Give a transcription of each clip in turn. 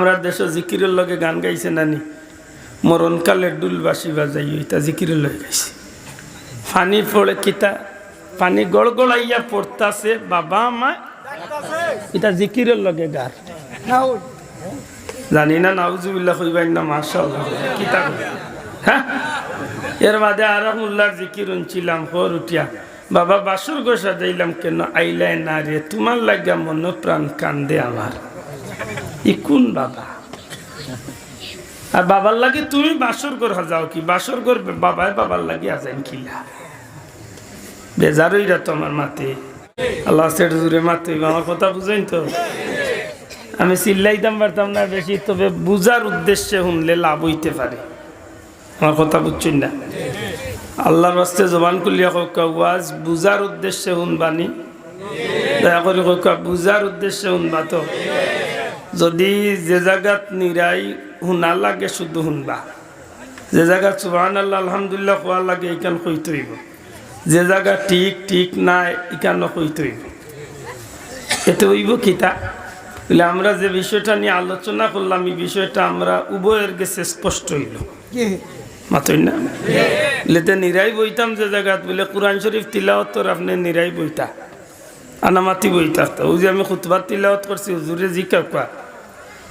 আমরা দেশ জিকিরের লগে গান গাইছে নানি। মরণকালে ডুলবাসী বাজাই ওইটা জিকিরের লগে গাইছে। পানি পড়ে কিতা, পানি গড়গড়াইয়া পড়তাছে বাবা, মা। এটা জিকিরের লগে গার। জানি না, নাউজুবিল্লাহ কইবাই না, মাশাআল্লাহ। কিতা? হ্যাঁ? এর বাদে আর উল্লার জিকির উনছিলাম হর উঠিয়া। বাবা বাসুর গোসা দিলাম, কেন আইলাই না রে? তোমার লাগা মন প্রাণ কান্দে আমার। ই কোন বাবা? আর বাবার লাগে তুমি বাসর ঘর যাও কি? বাসর ঘর বাবাই বাবার লাগে আছেন কিলা বেজারই তো আমার মাতে আল্লাহ সেটা জুড়ে মাতে আমার কথা বুঝেন তো? আমি চিল্লাইতাম পারতাম না বেশি, তবে বুঝার উদ্দেশ্যে শুনলে লাভ হইতে পারে। আমার কথা বুঝছেন না? আল্লাহর রাস্তে জবান কুলিয়া কৌকা ওয়াজ বুঝার উদ্দেশ্যে শুনবানি দয়া করে কৌকা বুঝার উদ্দেশ্যে শুনবা তো? যদি যে জায়গাত নিরাই শুনা লাগে শুধু শুনবা। যে জায়গা সুবাহান আল্লাহ আলহামদুলিল্লাহ খোয়া লাগে এইখান কইতে হইব যে জায়গা ঠিক ঠিক নাই এখানে কইতে হইব এতে হইব কিতা বলে আমরা যে বিষয়টা নিয়ে আলোচনা করলাম এই বিষয়টা আমরা উভয়ের গেছে স্পষ্ট হইল। মাতই না? লেতে নিরাই বইতাম যে জায়গাত বলে কোরআন শরীফ তিলাওয়াতর আপনি নিরাই বইতা। আনামাতি বইতা। তো ওই যে আমি খুতবার তিলাওয়াত করছি হুজুরে জিকা কোয়া।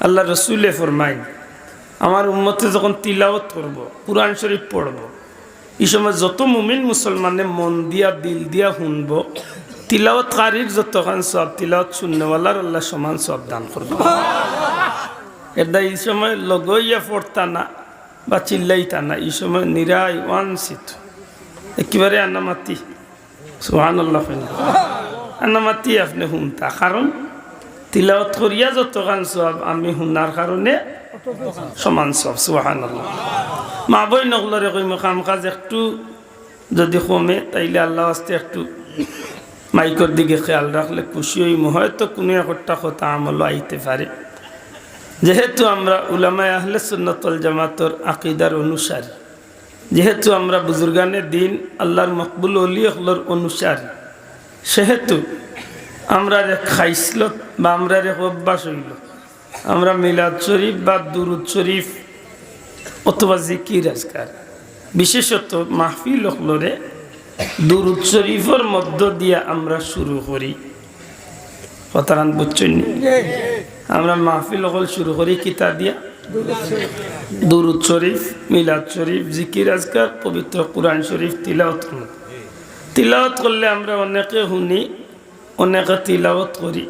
আল্লাহ রসুলে ফরমাইন আমার উম্মতে যখন তিলাওয়াত করব, কোরআন শরীফ পড়ব, এই সময় যত মুমিন মুসলমানে মন দিয়া, দিল দিয়া শুনব, তিলাওয়াত কারির যতখান সব, তিলাওয়াত শূন্যওয়ালার আল্লাহ সমান সব দান করব। এটা এই সময় লগইয়া পড়তা না বা চিল্লাইতা না, এই সময় নিরাই ওয়ানসিত একেবারে আনামাতি সোহান আল্লাহ আনামাতি আপনি শুনতা, কারণ তিলাওয়াত করিয়া যত গান সব আমি শুনার কারণে সমান সব সোহান মা বই নগলরে কইম কাম কাজ একটু যদি কমে, তাইলে আল্লাহ আসতে একটু মাইকর দিকে খেয়াল রাখলে খুশি হইম। হয়তো কোনো একটা কথা আমলও আইতে পারে। যেহেতু আমরা উলামায় আহলে সুন্নতল জামাতর আকিদার অনুসারী, যেহেতু আমরা বুজুর্গানের দিন আল্লাহর মকবুল অলি হলর অনুসারী, সেহেতু আমরা রে খাইসল, বা আমরা রে অভ্যাস হইল। আমরা মিলাদ শরীফ বা দুরুদ শরীফ অথবা জিকির আজকার। বিশেষত মাহফিল হলরে দুরুদ শরীফের মধ্য দিয়ে আমরা শুরু করি। কথারান বুঝছেন? আমরা মাহফিল হল শুরু করি কিতা দিয়া? দুরুদ শরীফ, মিলাদ শরীফ, জিকির আজকার, পবিত্র কোরআন শরীফ তিলাওত তিলাওত করলে আমরা অনেকে শুনি অনেকে তিলাওত করি।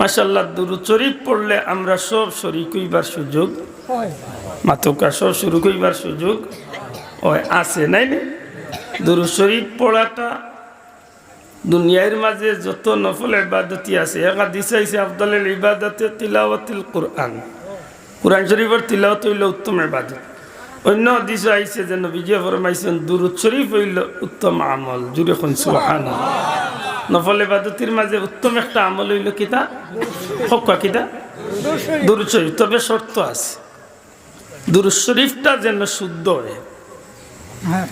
মাসাল্লাহ দুরুদ শরীফ পড়লে আমরা সব শরিক হইবার সুযোগ। মাতকা সব শুরু করিবার সুযোগ। ওই আছে নাই না দুরুদ শরীফ পড়াটা দুনিয়ার মাঝে যত নফল ইবাদতি আছে এক হাদিস আইছে আফদালের ইবাদতে তিলাওয়াতিল কোরআন। কোরআন শরীফের তিলাওয়াত হইল উত্তম ইবাদত। অন্য হাদিস আইছে যে নবীজি ফরমাইছেন দুরুদ শরীফ হইল উত্তম আমল। জুড়ে কোন সুবহানাল্লাহ। নফল ইবাদতির মাঝে উত্তম একটা আমল হইল কিতা হকা কিতা দুরুদ শরীফ। তবে শর্ত আছে। দুরুদ শরীফটা যেন শুদ্ধ হয়।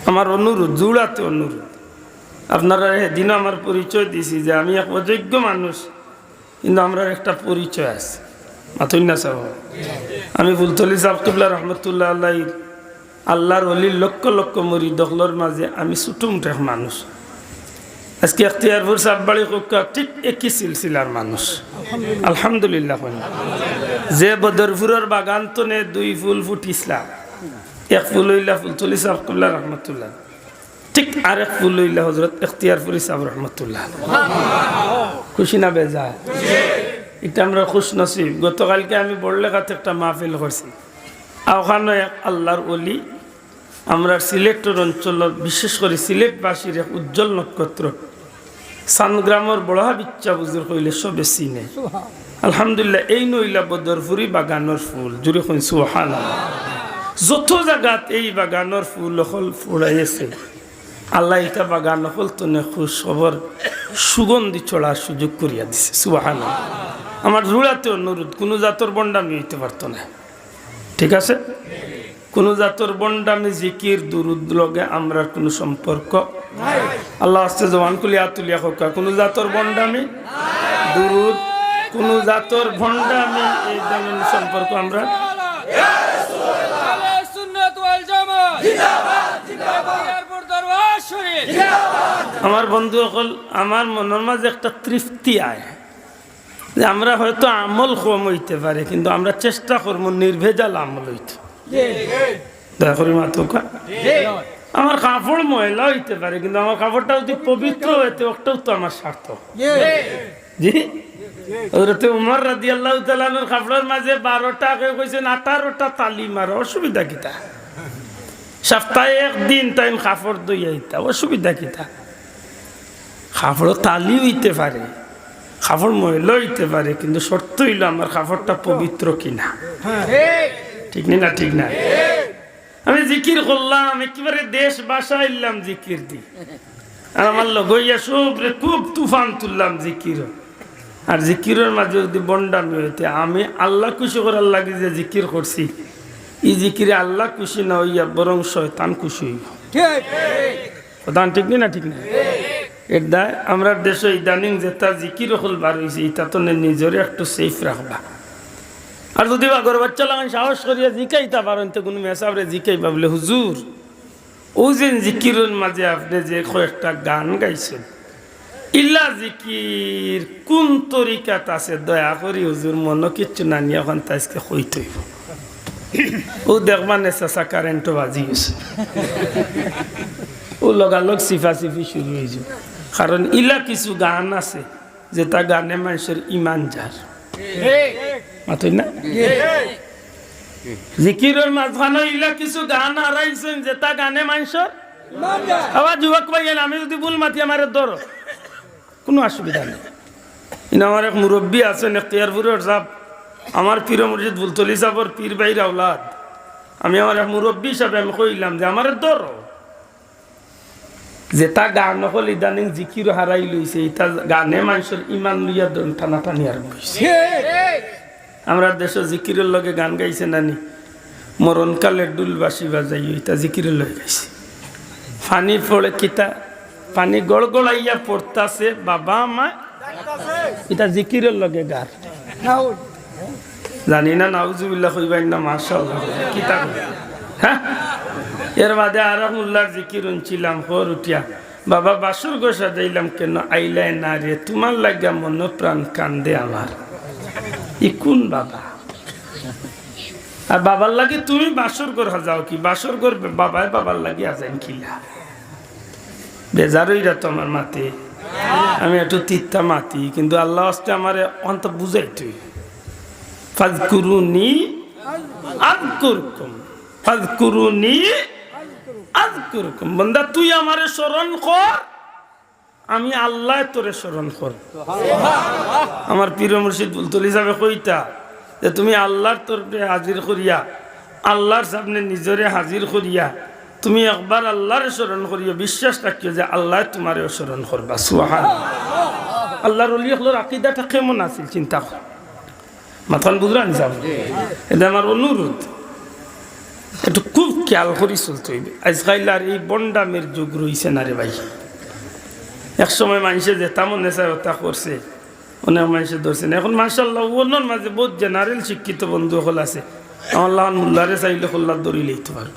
আমার অনুরোধ জুড়াতে অনুরোধ। আপনারা এদিনও আমার পরিচয় দিছি যে আমি এক অযোগ্য মানুষ কিন্তু আমরা একটা পরিচয় আছে। মাথুই না সাহ। আমি ফুলতলি সাবতুল্লাহ রহমতুল্লাহ আল্লাহ আল্লাহর অলির লক্ষ লক্ষ মরি দখলর মাঝে আমি ছোটমুটে মানুষ। আজকে এখতিয়ারপুর সাববাড়ি কোকা ঠিক একই সিলসিলার মানুষ। আলহামদুলিল্লাহ। যে বদরপুরের বাগান তো নে দুই ফুল ফুটিসলাম এক ফুল হইলা ফুলতলি সাবতুল্লাহ রহমতুল্লাহ, ঠিক আর এক ফুল হইলা হজরত এখতিয়ারপুরি সাহেব রহমতুল্লাহ। খুশি না বেজা এটা আমরা খুশ নসিব। গতকালকে আমি বড়লেখাতে একটা মাহফিল করছি। ওখানে এক আল্লাহর অলি আমরা সিলেক্টর অঞ্চল, বিশেষ করে সিলেটবাসীর এক উজ্জ্বল নক্ষত্র সানগ্রামের বড়হা বিচ্ছা বুজুর কইলে সবে চিনে আলহামদুলিল্লাহ, এই নইলা বদরপুরি বাগানের ফুল, জুড়ে কইন সুহান যত জায়গাত এই বাগানের ফুল হল ফুড়াইছে আল্লাহ এটা বাগান হল তো খুশ খবর সুগন্ধি চড়ার সুযোগ করিয়া দিছে সুবাহান আমার জুড়াতে অনুরোধ, কোনো জাতর বন্ডামি হইতে পারতো না। ঠিক আছে? কোনো জাতর বন্ডামি, জিকির, দুরুদ লগে আমরা কোনো সম্পর্ক আল্লাহ আস্তে জওয়ান কুলিয়া তুলিয়া হোক কোনো জাতর বন্ডামি দুরুদ। কোন জাতর ভণ্ডামি? এই যেমন সম্পর্ক আমরা। আমার বন্ধু সকল আমার মনের মাঝে একটা তৃপ্তি আয়। যে আমরা হয়তো আমল কম হইতে পারে, কিন্তু আমরা চেষ্টা করব নির্ভেজাল আমল হইতে। দয়া করি মাতুকা আমার কাপড় ময়লা হইতে পারে কিন্তু আমার কাপড়টা যদি পবিত্র হইতে ওটাও তো আমার স্বার্থ জি? ওরতে উমর রাদি আল্লাহ তালানোর কাপড়ের মাঝে বারোটা কেউ কইছেন আঠারোটা তালি মারো অসুবিধা কিতা? সপ্তাহে একদিন টাইম কাপড় দই আইতা অসুবিধা কিতা? কাপড় তালি হইতে পারে কাপড় ময়লা হইতে পারে কিন্তু শর্ত হইল আমার কাপড়টা পবিত্র কিনা। ঠিক নি না ঠিক না? আমি জিকির করলাম একেবারে দেশ বাসা এলাম জিকির দি আর আমার লগইয়া সব রে খুব তুফান তুললাম জিকির। আর জিকিরের মাঝে যদি বন্ডামি হইতে আমি আল্লাহ খুশি করার লাগে যে জিকির করছি। ই জিকিরে আল্লাহ খুশি না হইয়া বরং শয়তান খুশি হইব। প্রধান ঠিক না ঠিক না? এর দায় আমরা দেশে ইদানিং যেটা জিকির হল বার হয়েছে এটা তো নিজরে একটু সেফ রাখবা। আর যদি আগর বাচ্চা লাগান সাহস করিয়া জিকাইতা পারেন, তো কোনো মেসাবরে জিকাই পাবলে হুজুর। ও যে জিকিরের মাঝে আপনি যে কয়েকটা গান গাইছেন, ইল্লা জিকির, কোন তরিকাত আছে দয়া করি হুজুর মন কিচ্ছু না নিয়ে এখন তাইকে কইতে হইব। ও দেখবা নেশা কারেন্টও বাজি গেছে। ও লগালগ সিফা সিফি শুরু হয়েছে কারণ ইলা কিছু গান আছে, যেটা গানে মানুষের ইমান যার। মাতই না? জিকিরের মাঝখানে ইলা কিছু গান হারাইছেন যেটা গানে মানুষের আবার যুবক পাই গেলে আমি যদি ভুল মাতি, আমার দর কোনো অসুবিধা নেই। ইন আমার এক মুরব্বী আছেন এখতিয়ারপুরের সাহ আমার পীর মুর্শিদ বুলতলি সাহর পীর বাইর আওলাদ। আমি আমার এক মুরব্বী হিসাবে আমি কইলাম যে, আমার দর যেটা গান হল, ইদানিং জিকির হারাই লইছে, এটা গানে মানুষের ইমান লইয়া দন টানা টানি আরম্ভ হয়েছে আমরা দেশে জিকিরের লগে গান গাইছে নানি। মরণকালে ডুলবাসী বাজাই এটা জিকিরের লগে গাইছে। পানি পড়ে কিতা, পানি গড়গড়াইয়া পড়তাছে বাবা, মা। এটা জিকিরের লগে গার। জানি না, নাউজুবিল্লাহ কইবাই না, মাশাআল্লাহ। কিতা? হ্যাঁ? এর বাদে আর উল্লার জিকির উনছিলাম হর উঠিয়া। বাবা বাসুর গোসা দিলাম কেন আইলাই না রে, তোমার লাগা মন প্রাণ কান্দে আমার। ই কোন বাবা? আর বাবার লাগে তুমি বাসর ঘর যাও কি? বাসর ঘর বাবাই বাবার লাগে আছেন কিলা বেজারই তো আমার মাতে। আমি একটু তিত্তা মাতি, কিন্তু আল্লাহ আসতে আমার অন্ত বুঝাই তুই ফাজ কুরুনি আদ করকুম ফাজ কুরুনি আদ করকুম বন্দা, তুই আমারে স্মরণ কর। আমি আল্লাহ তোরে স্মরণ কর আমার পীর মুর্শিদ বুলতুল হিসাবে কইতা যে তুমি আল্লাহর তরফে হাজির করিয়া আল্লাহর সামনে নিজরে হাজির করিয়া তুমি একবার আল্লাহর স্মরণ করিয়া বিশ্বাস রাখিও যে আল্লাহ তোমার স্মরণ করবা। সুহান আল্লাহর অলি হলোর আকিদাটা কেমন আছিল চিন্তা কর। মাথান বুঝলা নিসাব এটা আমার অনুরোধ। একটু খুব খেয়াল করি চলতে হইবে। আজকাল আর এই বন্ডামের যুগ রয়েছে না রে ভাই। এক সময় মানুষে যেটা মনে চায় ওটা করছে, অনেক মানুষে ধরছেন এখন মার্শাল্লাহ অন্যর মাঝে বহুত জেনারেল শিক্ষিত বন্ধু হল আছে, আমার মুল্লারে চাইলে হল্লার দৌড়িলেই তো পারব।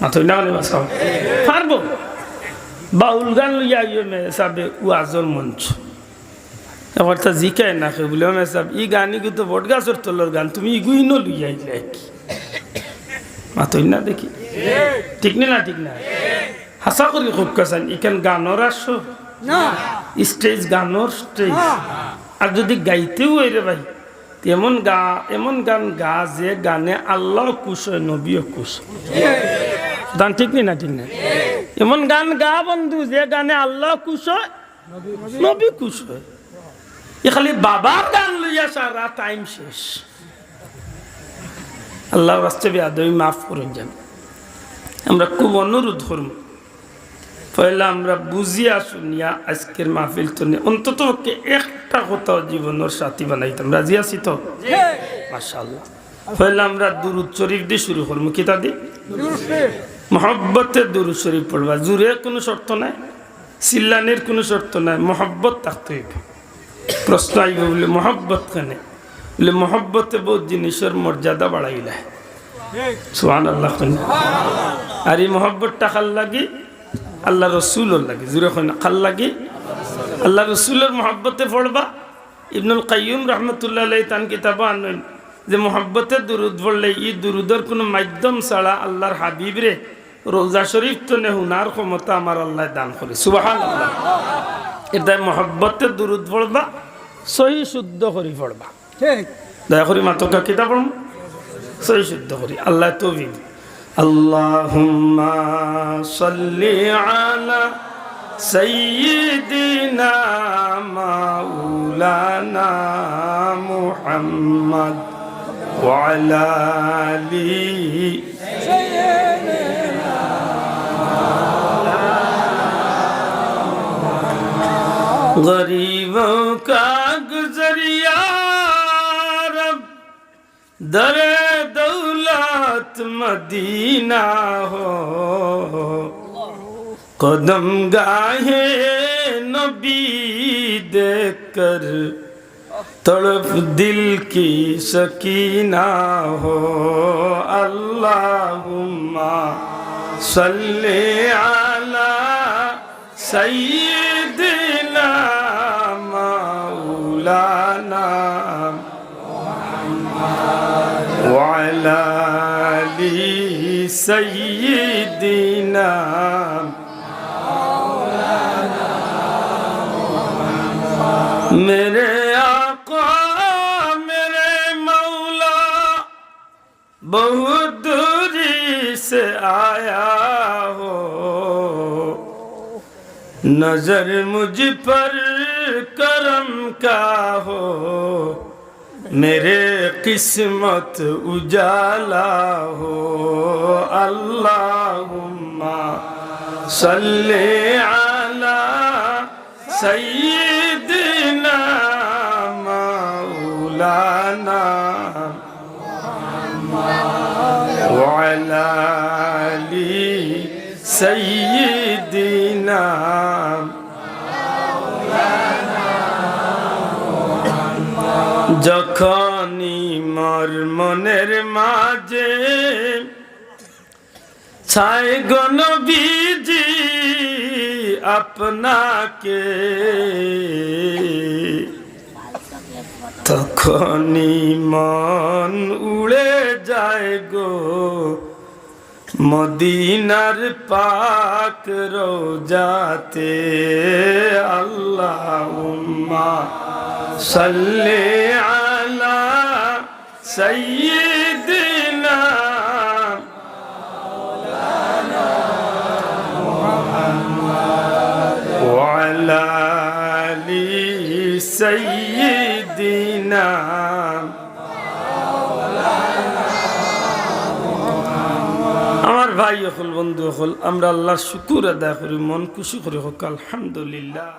মাথই না পারব। বাউল গান লইয়া ইয়ে মেসাবে ওয়াজর মঞ্চ। তা জিকায় না খে বলে মেসাব, ই গানি কিন্তু বট গাছর তলর গান, তুমি ইগুই ন লইয়া কি? মাথই না দেখি? ঠিক না ঠিক না? হাসা করি খুব কাছান ইখান গানর আসো। Stage গানোর stage. আর যদি গাইতেও এরে ভাই এমন গা এমন গান গা যে গানে আল্লাহ কুশ হয় নবীও কুশ গান ঠিক নেই না ঠিক না? এমন গান গা বন্ধু যে গানে আল্লাহ কুশ হয় নবী কুশ হয়। এ খালি বাবার গান লইয়া সারা টাইম শেষ। আল্লাহ বাস্তবে আদমি মাফ করে যান আমরা খুব অনুরোধ করব। পয়লা আমরা বুঝিয়া শুনিয়া আজকের মাহফিল তো অন্তত একটা কোথাও জীবনের সাথী বানাইতাম। রাজি আছি তো? মাশাল্লাহ পয়লা আমরা দুরুদ শরীফ দিয়ে শুরু করব। কিতা দি? মহব্বতের দুরুদ শরীফ পড়বা। জুড়ে কোনো শর্ত নাই, চিল্লানির কোনো শর্ত নাই, মহব্বত থাকতে হইবে। প্রশ্ন আইব বলে, মহব্বত কেনে? বলে, মহব্বতে বহুত জিনিসের মর্যাদা বাড়াইলা। সুহান আল্লাহ আর এই মহব্বতটা খাল লাগি? আল্লাহ রসুলর লাগে জুড়ে না খাল লাগি। আল্লাহ রসুলের মহব্বতে পড়বা। ইবনুল কাইয়ুম রহমতুল্লাহ তান কিতাব আনলেন যে মহব্বতে দুরুদ পড়লে ই দুরুদের কোনো মাধ্যম ছাড়া আল্লাহর হাবিবরে রোজা শরীফ তো নে হুনার ক্ষমতা আমার আল্লাহ দান করে। সুবাহান আল্লাহ এটা মহব্বতে দুরুদ পড়বা সহি শুদ্ধ করি পড়বা। দয়া করি মাতকা কিতাব পড়ব সহি শুদ্ধ করি। আল্লাহ তবিব اللهم صل على سيدنا مولانا محمد وعلى آله سيدنا غریبوں کا گزریا رب رات مدینہ ہو قدم گاہے نبی دیکھ کر تڑپ دل کی سکینہ ہو اللہم صلی علی سیدنا مولانا وعلا نبی سیدنا میرے آقا میرے مولا بہت دوری سے آیا ہو نظر مجھ پر کرم کا ہو میرے قسمت اجالا ہو اللہم صلی علی سیدنا مولانا وعلا علی سیدنا যখনই মর মনের মাঝে ছাই গণ বিজি আপনাকে, তখনই মন উড়ে যায় গো। মদিনার পাক রোজাতে আল্লাহ সাল্লে আলা সৈয়দিনা وعلى آل سيدنا আমার ভাই হল বন্ধু হল আমরা আল্লাহর শুকুর আদায় করি মন খুশি করি হোক আলহামদুলিল্লাহ